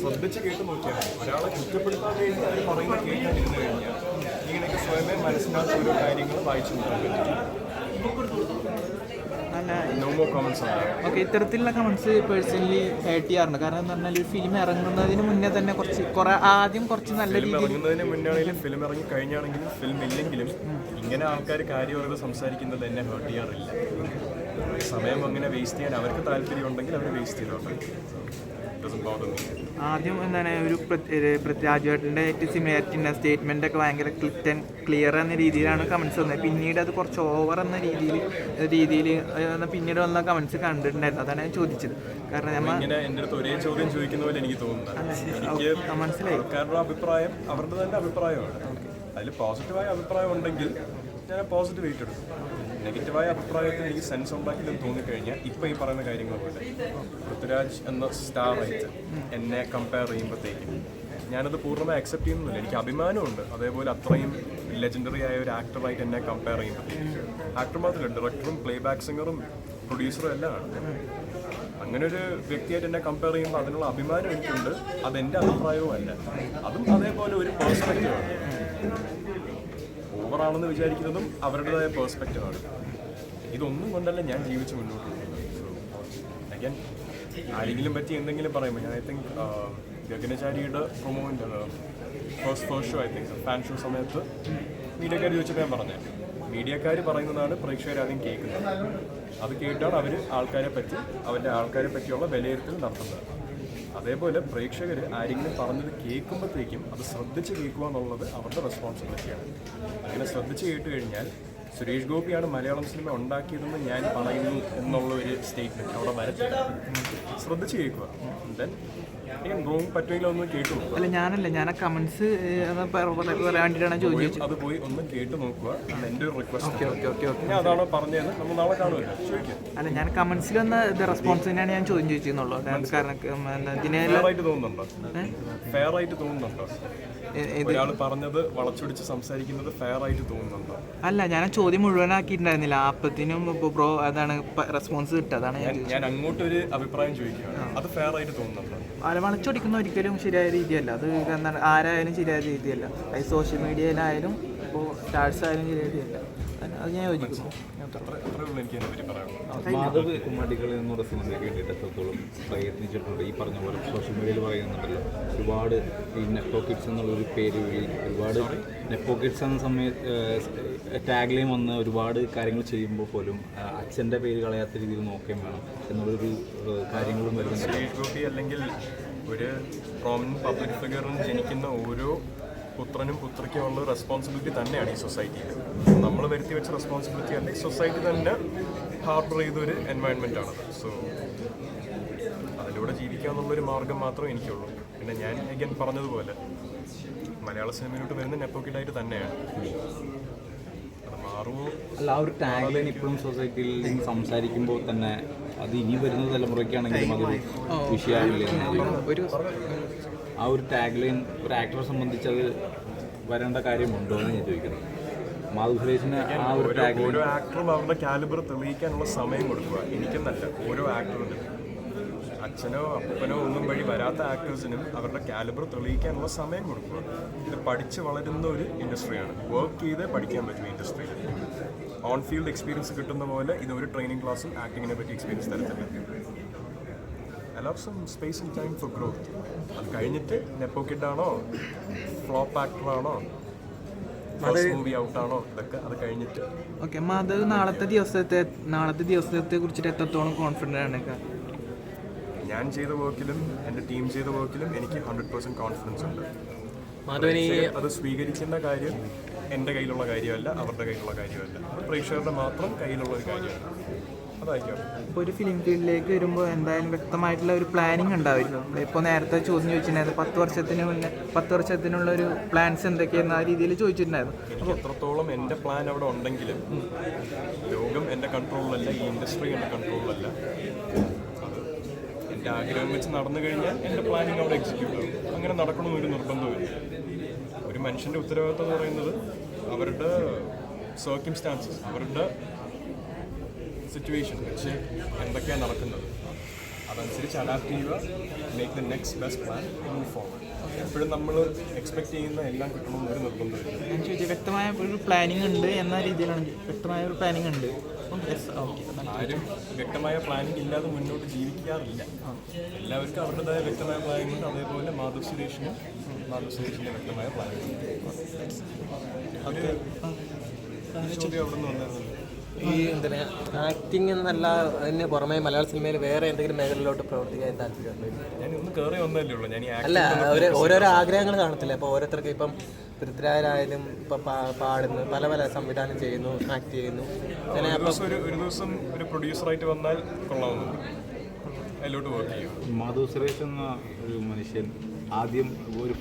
ശ്രദ്ധിച്ച് കേട്ട് നോക്കിയാൽ ഒരാളെ കുറ്റപ്പെടുത്താൻ വേണ്ടി അവർ പറയുന്ന കേട്ടിരുന്നു കഴിഞ്ഞാൽ ഇങ്ങനെയൊക്കെ സ്വയമേ മനസ്സിലാത്ത ഓരോ കാര്യങ്ങൾ വായിച്ചു നോക്കാൻ ഓക്കെ ഇത്തരത്തിലുള്ള കമൻസ് പേഴ്സണലി ചെയ്യാറുണ്ട്. കാരണം എന്ന് പറഞ്ഞാൽ ഒരു ഫിലിം ഇറങ്ങുന്നതിന് മുന്നേ തന്നെ കുറച്ച് കുറെ ആദ്യം കുറച്ച് നല്ല രീതിയിൽ ഇറങ്ങുന്നതിന് മുന്നാണെങ്കിലും ഫിലിം ഇറങ്ങി കഴിഞ്ഞാണെങ്കിലും ഫിലിം ഇല്ലെങ്കിലും ഇങ്ങനെ ആൾക്കാർ കാര്യമുള്ളത് സംസാരിക്കുന്നത് എന്നെ ഹേർട്ട് ചെയ്യാറില്ല. സമയം അങ്ങനെ വേസ്റ്റ് ചെയ്യാൻ അവർക്ക് താല്പര്യം ഉണ്ടെങ്കിൽ അവർ വേസ്റ്റ് ചെയ്തോട്ടെ. ആദ്യം എന്താണ് ഒരു രാജുവേട്ടന്റെ സിമിലാരിറ്റി സ്റ്റേറ്റ്മെന്റ് ഒക്കെ ഭയങ്കര ക്ലിറ്റ് ആൻഡ് ക്ലിയർ എന്ന രീതിയിലാണ് കമൻസ് വന്നത്. പിന്നീട് അത് കുറച്ച് ഓവർ എന്ന രീതിയിൽ രീതിയിൽ പിന്നീട് വന്ന കമൻസ് കണ്ടിട്ടുണ്ടായിരുന്നു. അതാണ് ഞാൻ ചോദിച്ചത്. കാരണം നമ്മൾ എന്റെ അടുത്ത് ഒരേ ചോദ്യം ചോദിക്കുന്ന പോലെ എനിക്ക് തോന്നുന്നത് മനസ്സിലായി. ആൾക്കാരുടെ അഭിപ്രായം അവരുടെ തന്നെ അഭിപ്രായമാണ് അതിൽ പോസിറ്റീവായ അഭിപ്രായം ഉണ്ടെങ്കിൽ ഞാൻ പോസിറ്റീവ് ഏറ്റെടുക്കും. എടുക്കും നെഗറ്റീവായ അഭിപ്രായത്തിന് എനിക്ക് സെൻസ് ഉണ്ടാക്കില്ലെന്ന് തോന്നിക്കഴിഞ്ഞാൽ ഇപ്പം ഈ പറയുന്ന കാര്യങ്ങൾ പോലെ പൃഥ്വിരാജ് എന്ന സ്റ്റാർ ആയിട്ട് എന്നെ കമ്പയർ ചെയ്യുമ്പോഴത്തേക്കും ഞാനത് പൂർണമായി അക്സെപ്റ്റ് ചെയ്യുന്നില്ല. എനിക്ക് അഭിമാനമുണ്ട്. അതേപോലെ അത്രയും ലെജൻഡറി ആയ ഒരു ആക്ടറായിട്ട് എന്നെ കമ്പയർ ചെയ്യുമ്പോഴത്തേക്കും. ആക്ടർ മാത്രമല്ല ഡയറക്ടറും പ്ലേ ബാക്ക് സിംഗറും പ്രൊഡ്യൂസറും എല്ലാം ആണ്. അങ്ങനെ ഒരു വ്യക്തിയായിട്ട് എന്നെ കമ്പയർ ചെയ്യുമ്പോൾ അതിനുള്ള അഭിമാനം എനിക്കുണ്ട്. അതെന്റെ അഭിപ്രായവും അല്ല. അതും അതേപോലെ ഒരു പേഴ്സ്പെക്റ്റീവ് ആണ്. ഓവറാണെന്ന് വിചാരിക്കുന്നതും അവരുടേതായ പേഴ്സ്പെക്റ്റീവ് ആണ്. ഇതൊന്നും കൊണ്ടല്ല ഞാൻ ജീവിച്ച് മുന്നോട്ട് പോകുന്നത്. ആരെങ്കിലും പറ്റി എന്തെങ്കിലും പറയുമ്പോൾ ഞാൻ ഐ തിങ്ക് ഗഗനചാരിയുടെ പ്രൊമോന്റെ first first show I think fan show സമയത്ത് മീഡിയക്കാർ ചോദിച്ചപ്പോൾ ഞാൻ പറഞ്ഞത് മീഡിയക്കാർ പറയുന്നതാണ് പ്രേക്ഷകർ ആദ്യം കേൾക്കുന്നത്. അത് കേട്ടാണ് അവർ ആൾക്കാരെ പറ്റി അവരുടെ ആൾക്കാരെ പറ്റിയുള്ള വിലയിരുത്തൽ നടത്തുന്നത്. അതേപോലെ പ്രേക്ഷകർ ആരെങ്കിലും പറഞ്ഞത് കേൾക്കുമ്പോഴത്തേക്കും അത് ശ്രദ്ധിച്ച് കേൾക്കുക എന്നുള്ളത് അവരുടെ റെസ്പോൺസിബിലിറ്റിയാണ് അങ്ങനെ ശ്രദ്ധിച്ച് കേട്ട് കഴിഞ്ഞാൽ സുരേഷ് ഗോപിയാണ് മലയാളം സിനിമ ഉണ്ടാക്കിയതെന്ന് ഞാൻ പറയുന്നു എന്നുള്ള ഒരു സ്റ്റേറ്റ്മെന്റ് അവിടെ വരത്തില്ല ശ്രദ്ധിച്ച് കേൾക്കുക. ദെൻ അല്ല ഞാനല്ല ഞാൻ ആ വേണ്ടിയിട്ടാണ് ചോദിച്ചത്. അത് പോയി ഒന്ന് കേട്ട് നോക്കുക. ഒരു റിക്വസ്റ്റ് അതാണോ നമ്മൾ നാളെ കാണുമല്ലോ. ചോദിക്കാം. അല്ല ഞാൻ കമന്റ്സിൽ വന്ന റെസ്പോൺസ് തന്നെയാണ് ഞാൻ ചോദ്യം ചോദിച്ചെന്നുള്ളൂ കാരണം ഇതിനെ ഫെയർ ആയിട്ട് തോന്നുന്നുണ്ടോ? ഒരാൾ പറഞ്ഞത് വളച്ചൊടിച്ച് സംസാരിക്കുന്നത് ഫെയർ ആയിട്ട് തോന്നുന്നുണ്ടോ? അല്ല ഞാൻ ആ ചോദ്യം മുഴുവനാക്കിയിട്ടുണ്ടായിരുന്നില്ല. അപ്പത്തിനും ബ്രോ അതാണ് റെസ്പോൺസ് കിട്ടുക. അതാണ് ഞാൻ അങ്ങോട്ടൊരു അഭിപ്രായം ചോദിക്കുകയാണ്. അത് ഫെയർ ആയിട്ട് തോന്നുന്നുണ്ടോ? അല്ല വളച്ചൊടിക്കുന്ന ഒരിക്കലും ശരിയായ രീതിയല്ല. അത് എന്താണ്? ആരായാലും ശരിയായ രീതിയല്ല. അത് സോഷ്യൽ മീഡിയയിലായാലും ഇപ്പോൾ സ്റ്റാർസ് ആയാലും ശരിയായ രീതിയല്ല. അത് ഞാൻ യോജിക്കുന്നു. മാധവ് കുമ്മാട്ടികൾ എന്നൊരു സിനിമ വേണ്ടിയിട്ട് എത്രത്തോളം പ്രയത്നിച്ചിട്ടുണ്ട്. ഈ പറഞ്ഞ പോലെ സോഷ്യൽ മീഡിയയിൽ പറയുന്നുണ്ടല്ലോ. ഒരുപാട് ഈ നെപ്പോ കിഡ്സ് എന്നുള്ള ഒരു പേര് വഴി ഒരുപാട് നെപ്പോ കിഡ്സ് എന്ന സമയത്ത് ടാഗ്ലൈൻ വന്ന് ഒരുപാട് കാര്യങ്ങൾ ചെയ്യുമ്പോൾ പോലും അച്ഛന്റെ പേര് കളയാത്ത രീതിയിൽ നോക്കുകയും വേണം എന്നുള്ളൊരു കാര്യങ്ങളും വരുന്നുണ്ട്. അല്ലെങ്കിൽ ഒരു പ്രോമിനന്റ് പബ്ലിക് ഫിഗറിന് ജനിക്കുന്ന ഓരോ പുത്രനും പുത്രിക്കും ഉള്ള റെസ്പോൺസിബിലിറ്റി തന്നെയാണ് ഈ സൊസൈറ്റിയിൽ നമ്മൾ വരുത്തി വെച്ച റെസ്പോൺസിബിലിറ്റി അല്ല ഈ സൊസൈറ്റി തന്നെ ഹാർബർ ചെയ്ത ഒരു എൻവയൺമെന്റ് ആണത് സോ അതിലൂടെ ജീവിക്കുക എന്നുള്ളൊരു മാർഗം മാത്രമേ എനിക്കുള്ളൂ. പിന്നെ ഞാൻ അഗൻ പറഞ്ഞതുപോലെ മലയാള സിനിമയിലോട്ട് വരുന്ന നെപ്പോക്കിഡായിട്ട് തന്നെയാണ്. അല്ല ആ ഒരു ടാഗ് ലൈൻ ഇപ്പോഴും സൊസൈറ്റിയിൽ സംസാരിക്കുമ്പോൾ തന്നെ അത് ഇനി വരുന്ന തലമുറയ്ക്കാണെങ്കിലും അതൊരു വിഷയമാവില്ല? ഒരു ആ ഒരു ടാഗ് ലൈൻ ഒരു ആക്ടറെ സംബന്ധിച്ച് അത് വരേണ്ട കാര്യമുണ്ടോ എന്ന് ഞാൻ ചോദിക്കുന്നത്. മാധു സുരേഷിന് ആ ഒരു ടാഗ് ഓരോ ആക്ടറും അവരുടെ കാലിബർ തെളിയിക്കാനുള്ള സമയം കൊടുക്കുക. എനിക്കെന്നല്ല ഓരോ ആക്ടറിനും അച്ഛനോ അപ്പനോ ഒന്നും വഴി വരാത്ത ആക്ടേഴ്സിനും അവരുടെ കാലിബർ തെളിയിക്കാനുള്ള സമയം കൊടുക്കുക. ഇത് പഠിച്ച് വളരുന്ന ഒരു ഇൻഡസ്ട്രിയാണ് വർക്ക് ചെയ്തേ പഠിക്കാൻ പറ്റും ഇൻഡസ്ട്രിയിൽ ഓൺ ഫീൽഡ് എക്സ്പീരിയൻസ് കിട്ടുന്ന പോലെ ഇത് ഒരു ട്രെയിനിങ് ക്ലാസ്സും ആക്ടിങ്ങിനെ പറ്റി എക്സ്പീരിയൻസ് തരത്തില്ല. Allow some space and time for growth അത് കഴിഞ്ഞിട്ട് നെപ്പോ കിഡാണോ ഫ്ലോപ്പ് ആക്ടറാണോ ഫസ്റ്റ് മൂവി ഔട്ടാണോ ഇതൊക്കെ അത് കഴിഞ്ഞിട്ട്. ഓക്കെ മാധവ് നാളത്തെ ദിവസത്തെ നാളത്തെ ദിവസത്തെ കുറിച്ചിട്ട് എത്രത്തോളം കോൺഫിഡന്റ് ആണ് ഞാൻ ചെയ്ത വർക്കിലും എന്റെ ടീം ചെയ്ത വർക്കിലും എനിക്ക് ഹൺഡ്രഡ് പെർസെന്റ് കോൺഫിഡൻസ് ഉണ്ട്. മാധവനി അത് സ്വീകരിക്കുന്ന കാര്യം എന്റെ കയ്യിലുള്ള കാര്യമല്ല അവരുടെ കയ്യിലുള്ള കാര്യമല്ല. പ്രേക്ഷകരുടെ മാത്രം കയ്യിലുള്ള ഒരു കാര്യമാണ് ഇപ്പോൾ ഒരു ഫിലിം ഫീൽഡിലേക്ക് വരുമ്പോൾ എന്തായാലും വ്യക്തമായിട്ടുള്ള ഒരു പ്ലാനിങ് ഉണ്ടാവുമല്ലോ ഇപ്പോൾ നേരത്തെ ചോദ്യം ചോദിച്ചിട്ടുണ്ടായിരുന്നു പത്ത് വർഷത്തിന് മുന്നേ പത്ത് വർഷത്തിനുള്ള ഒരു പ്ലാൻസ് എന്തൊക്കെയായിരുന്നു? ആ രീതിയിൽ ചോദിച്ചിട്ടുണ്ടായിരുന്നു. അപ്പോൾ എത്രത്തോളം എന്റെ പ്ലാൻ അവിടെ ഉണ്ടെങ്കിലും ലോകം എന്റെ കൺട്രോളിലല്ല ഈ ഇൻഡസ്ട്രി എന്റെ കൺട്രോളിലല്ല എന്റെ ആഗ്രഹം വെച്ച് നടന്നു കഴിഞ്ഞാൽ എന്റെ പ്ലാനിങ് അവിടെ എക്സിക്യൂട്ട് ആവും. അങ്ങനെ നടക്കണമെന്നൊരു നിർബന്ധമില്ല ഒരു മനുഷ്യന്റെ ഉത്തരവാദിത്തം എന്ന് പറയുന്നത് അവരുടെ സർക്കിംസ്റ്റാൻസസ് അവരുടെ സിറ്റുവേഷൻ വെച്ച് എന്തൊക്കെയാണ് നടക്കുന്നത്. അതനുസരിച്ച് അഡാപ്റ്റ് ചെയ്യുക make the next best plan move forward എപ്പോഴും നമ്മൾ എക്സ്പെക്ട് ചെയ്യുന്ന എല്ലാം കിട്ടണം ഒരു നിർബന്ധമില്ല. വ്യക്തമായ ഒരു പ്ലാനിങ് ഉണ്ട് എന്ന രീതിയിലാണ്. വ്യക്തമായ ഒരു പ്ലാനിങ് ഉണ്ട്. ആരും വ്യക്തമായ പ്ലാനിങ് ഇല്ലാതെ മുന്നോട്ട് ജീവിക്കാറില്ല. എല്ലാവർക്കും അവരുടേതായ വ്യക്തമായ പ്ലാനിങ് ഉണ്ട്. അതേപോലെ മാധവ് സുരേഷിനും മാധവ് സുരേഷിന്റെ വ്യക്തമായ പ്ലാനിങ് ഉണ്ട് ചോദ്യം അവിടെ നിന്ന് വന്നായിരുന്നു ഈ എന്താ ആക്ടിങ് എന്നല്ല അതിന് പുറമെ മലയാള സിനിമയിൽ വേറെ എന്തെങ്കിലും മേഖലയിലോട്ട് പ്രവർത്തിക്കാൻ താല്പര്യമുണ്ടോ? ഞാൻ ഒന്ന് കയറി വന്നല്ലേ ഉള്ളൂ. ഞാൻ ഈ അല്ല അവർ ഒരു ഓരോരോ ആഗ്രഹങ്ങൾ കാണത്തില്ല? അപ്പോൾ ഓരോരുത്തർക്ക് ഇപ്പം പൃഥ്വിരാജായാലും ഇപ്പം പാടുന്നു. പല പല സംവിധാനം ചെയ്യുന്നു ആക്ട് ചെയ്യുന്നു. അങ്ങനെ ഒരു ദിവസം ഒരു പ്രൊഡ്യൂസറായിട്ട് വന്നാൽ കൊള്ളാവുന്നു. അതിലോട്ട് വർക്ക് ചെയ്യും. മാധവ് സുരേഷ് എന്ന ഒരു മനുഷ്യൻ ആദ്യം ഒരു